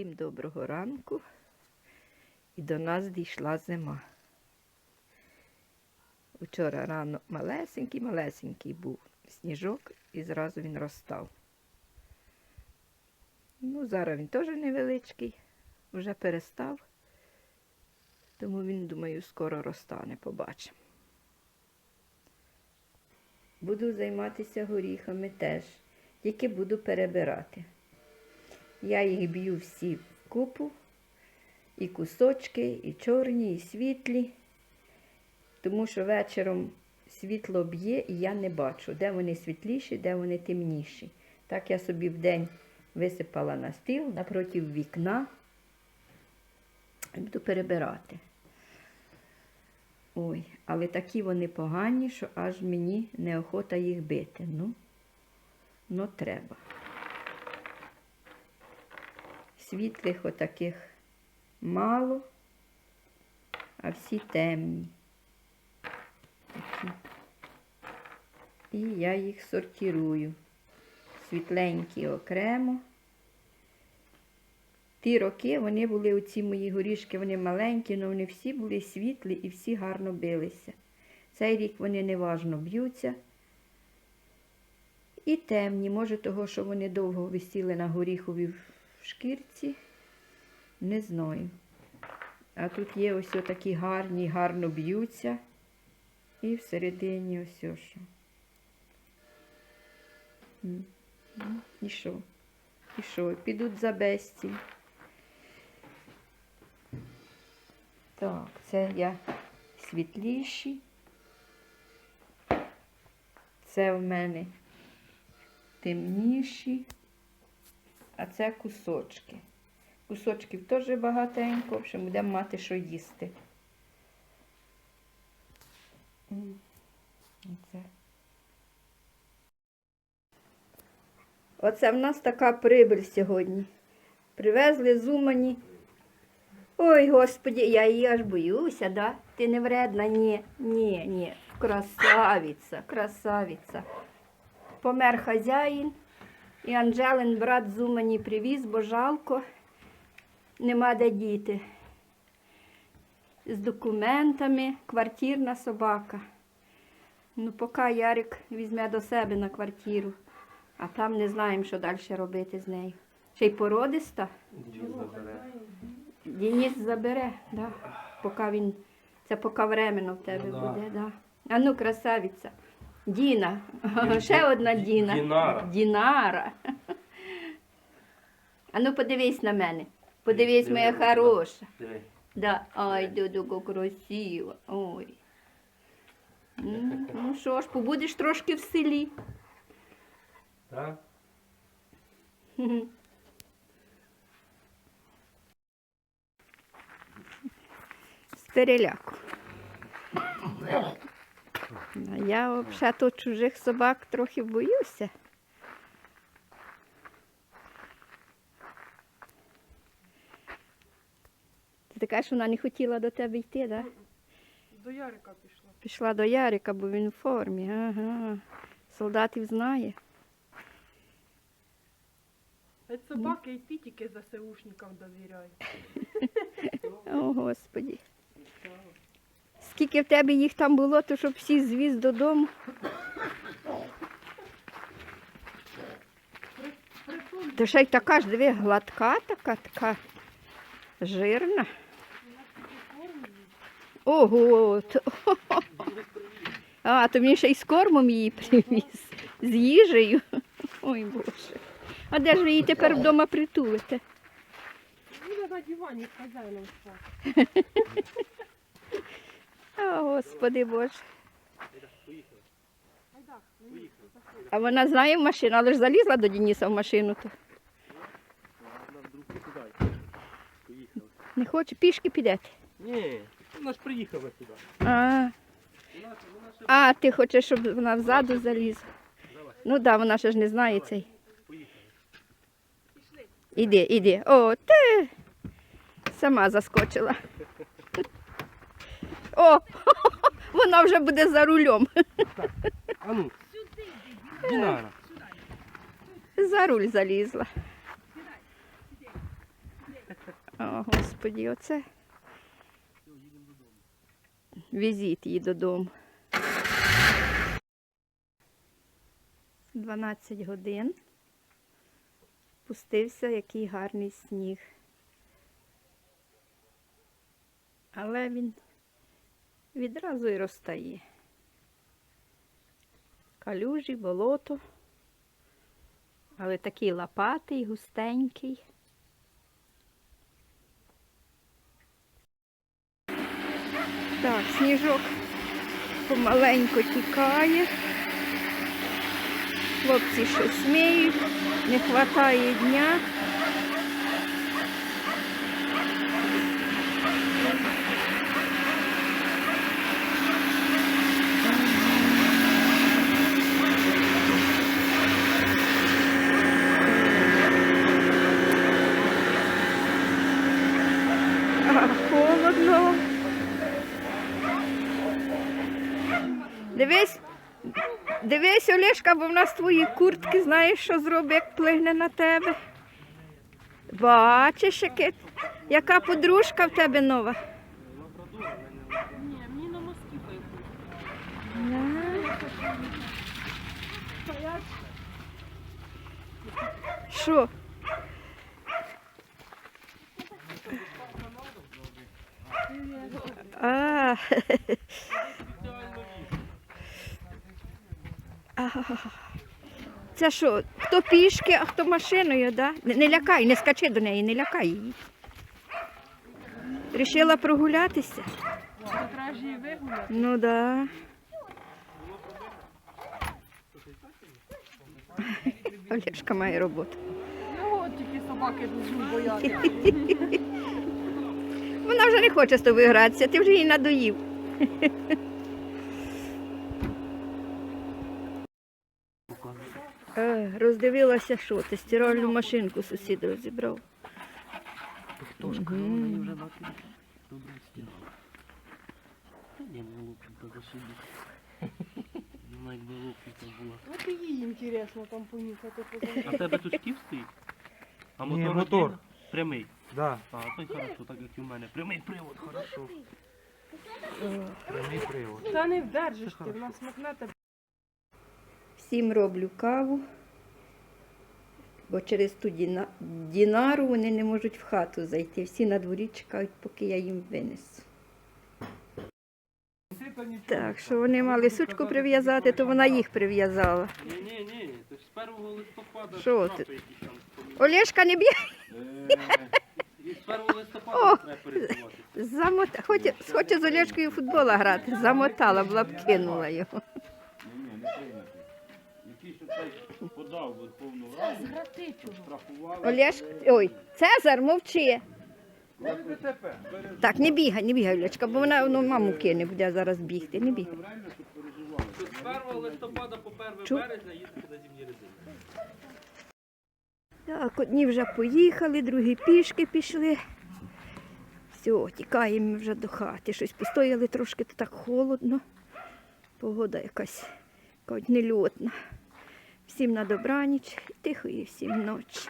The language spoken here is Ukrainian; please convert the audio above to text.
Всім доброго ранку. І до нас дійшла зима. Вчора рано малесенький, малесенький був сніжок і зразу він розстав. Ну, зараз він теж невеличкий, вже перестав, тому він, думаю, скоро розтане, побачимо. Буду займатися горіхами теж, тільки буду перебирати. Я їх б'ю всі в купу, і кусочки, і чорні, і світлі, тому що вечором світло б'є і я не бачу, де вони світліші, де вони темніші. Так я собі вдень висипала на стіл напроти вікна і буду перебирати. Ой, але такі вони погані, що аж мені неохота їх бити. Ну, ну треба. Світлих отаких мало, а всі темні. І я їх сортирую. Світленькі окремо. Ті роки вони були, оці мої горішки, вони маленькі, але вони всі були світлі і всі гарно билися. Цей рік вони неважно б'ються. І темні, може, того, що вони довго висіли на горіховій шкірці, не знаю. А тут є ось такі гарні, гарно б'ються. І всередині ось що. М, І що? І що? Підуть за безціль. Так, це я світліші. Це в мене темніші, а це кусочки. Кусочків теж багатенько, в общем, будемо мати що їсти. Оце. Оце в нас така прибиль сьогодні. Привезли з Умані. Ой, господі, я її аж боюся, да? Ти не вредна? Ні, ні, ні. Красавиця, красавиця. Помер хазяїн, і Анжелин брат з Умані привіз, бо жалко, нема де діти. З документами, квартирна собака. Ну, поки Ярик візьме до себе на квартиру, а там не знаємо, що далі робити з нею. Ще й породиста. Дід забере. Денис забере, да. поки він, це поки временно в тебе Ну да. буде. Да. А ну, красавиця. Діна. Ще одна Діна. Дінара. Дінара. А ну подивись на мене. Подивись, Диви, моя хороша. Диви. Да. Ай, Дудуко, красива. Ой. М, Ну що ж, побудеш трошки в селі. Так? З переляку. Я взагалі чужих собак трохи боюся. Ти така, що вона не хотіла до тебе йти, так? Да? До Ярика пішла. Пішла до Ярика, бо він в формі. Ага. Солдатів знає. Геть собаки ті тільки ЗСУшникам довіряють. О, Господі. Скільки в тебе їх там було, то щоб всі звіз додому. То ще й така ж, диви, гладка така, така жирна. Ого. То... А, то мені ще й з кормом її привіз. З їжею. Ой Боже. А де ж ви її тепер вдома притулите? Буде на дивані хазяїном. О, Господи Боже. А вона знає в машину, але ж залізла до Дениса в машину. То. Не хоче, пішки підете. Ні, вона ж приїхала сюди. А, а ти хочеш, щоб вона взаду залізла. Ну так, да, вона ще ж не знає цей. Іди, іди. О, ти сама заскочила. О, вона вже буде за рулем. А ну. Дінара. За руль залізла. О, господі, оце. Візит її додому. 12 годин. Пустився який гарний сніг. Але він відразу і розтає. Калюжі, болото. Але такий лопатий, густенький. Так, сніжок помаленько тікає. Хлопці щось сміють, не вистачає дня. А, холодно. Дивись, дивись, Олешка, бо в нас твої куртки, знаєш, що зробить, як плигне на тебе. Бачиш, яке, яка подружка в тебе нова. Ні, мені на москіфа якусь. Що? А, Це що, хто пішки, а хто машиною, да? Не, не лякай, не скачи до неї, не лякай її. Рішила прогулятися? Ну да. Олешка має роботу. Його тільки собаки дуже бояться. Вона вже не хоче з тобою гратися, ти вже їй надоїв. Е, Роздивилася, що ти стиральну машинку сусід розібрав. Хто ж казав, мені вже добре. Та зашибіть. Вона якби лупінка була. От і їй інтересно там понюхати. А в тебе тут шкіф стоїть? А Ні, мотор, мотор. Прямий. Да, А, то й хорошо, так як і в мене. Прямий привод, хорошо. прямий привод. Та не вдержиш ти, вона смакне тебе. Всім роблю каву, бо через ту діна- дінару вони не можуть в хату зайти. Всі на дворі чекають, поки я їм винесу. Так, що вони мали сучку прив'язати, то вона їх прив'язала. Ні, ні, ні, ж з 1 листопада Що штрафи ти? якісь там. Олешка не б'є, з 1 листопада треба перебувати. замота. З Олешкою футбола грати, замотала, була б кинула його. Ні, не прийнятий. Який ще цей подав Верховну Раду, штрафували. Олеш, ой, Цезар, мовчи. Так, не бігай, не бігай, Олечка, бо вона ну, маму кине, буде зараз бігти, не бігай. З 1 листопада по 1 Чу- березня їдете на зимні резини. Так, одні вже поїхали, другі пішки пішли. Все, тікаємо вже до хати. Щось постояли трошки, то так холодно. Погода якась кажуть, нельотна. Всім на добраніч, тихої всім ночі.